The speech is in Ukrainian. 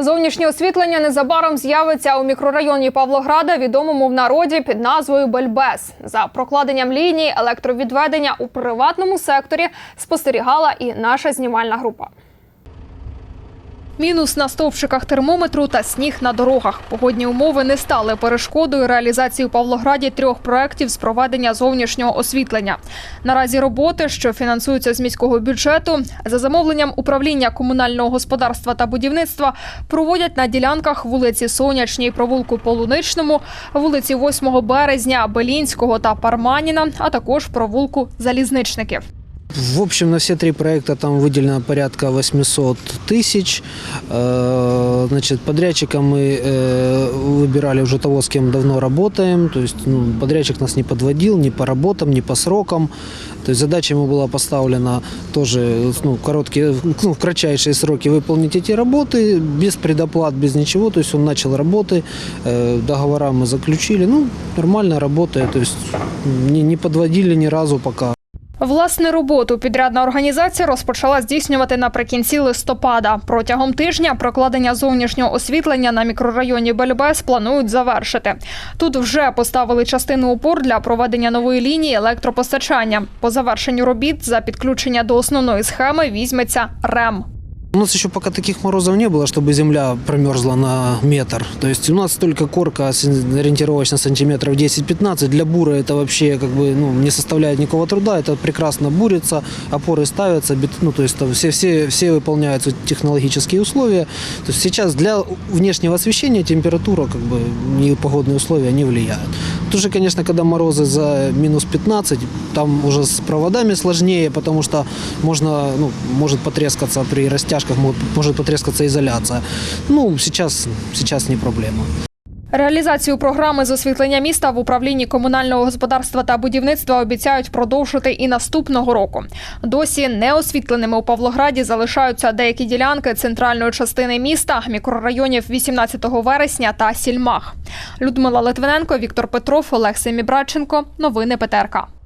Зовнішнє освітлення незабаром з'явиться у мікрорайоні Павлограда, відомому в народі під назвою Бельбес. За прокладенням лінії електровідведення у приватному секторі спостерігала і наша знімальна група. Мінус на стовпчиках термометру та сніг на дорогах. Погодні умови не стали перешкодою реалізації у Павлограді трьох проєктів з проведення зовнішнього освітлення. Наразі роботи, що фінансуються з міського бюджету, за замовленням управління комунального господарства та будівництва проводять на ділянках вулиці Сонячній, провулку Полуничному, вулиці 8 березня, Белінського та Парманіна, а також провулку Залізничників. В общем, на все три проекта там выделено порядка 800 тысяч. Э, Значит, подрядчика мы э, выбирали уже того, с кем давно работаем. То есть ну, подрядчик нас не подводил ни по работам, ни по срокам. То есть задача ему была поставлена тоже ну, в короткие, ну, в кратчайшие сроки выполнить эти работы без предоплат, без ничего. То есть он начал работы, э, договора мы заключили. Ну, нормально работает. То есть не, не подводили ни разу пока. Власне, роботу підрядна організація розпочала здійснювати наприкінці листопада. Протягом тижня прокладення зовнішнього освітлення на мікрорайоні Бельбес планують завершити. Тут вже поставили частину опор для проведення нової лінії електропостачання. По завершенню робіт за підключення до основної схеми візьметься РЕМ. У нас еще пока таких морозов не было, чтобы земля промерзла на метр. То есть у нас только корка ориентировочно сантиметров 10-15. Для бура это вообще как бы ну, не составляет никакого труда. Это прекрасно бурится, опоры ставятся, ну, то есть там все, все, все выполняются технологические условия. То есть сейчас для внешнего освещения температура, как бы, и погодные условия не влияют. Тоже, конечно, когда морозы за минус 15, там уже с проводами сложнее, потому что можно, ну, может потрескаться при растяжках, может, потрескаться изоляция. Ну, сейчас, сейчас не проблема. Реалізацію програми з освітлення міста в управлінні комунального господарства та будівництва обіцяють продовжити і наступного року. Досі неосвітленими у Павлограді залишаються деякі ділянки центральної частини міста, мікрорайонів 18 вересня та Сільмах. Людмила Литвиненко, Віктор Петров, Олег Семібраченко. Новини ПТРК.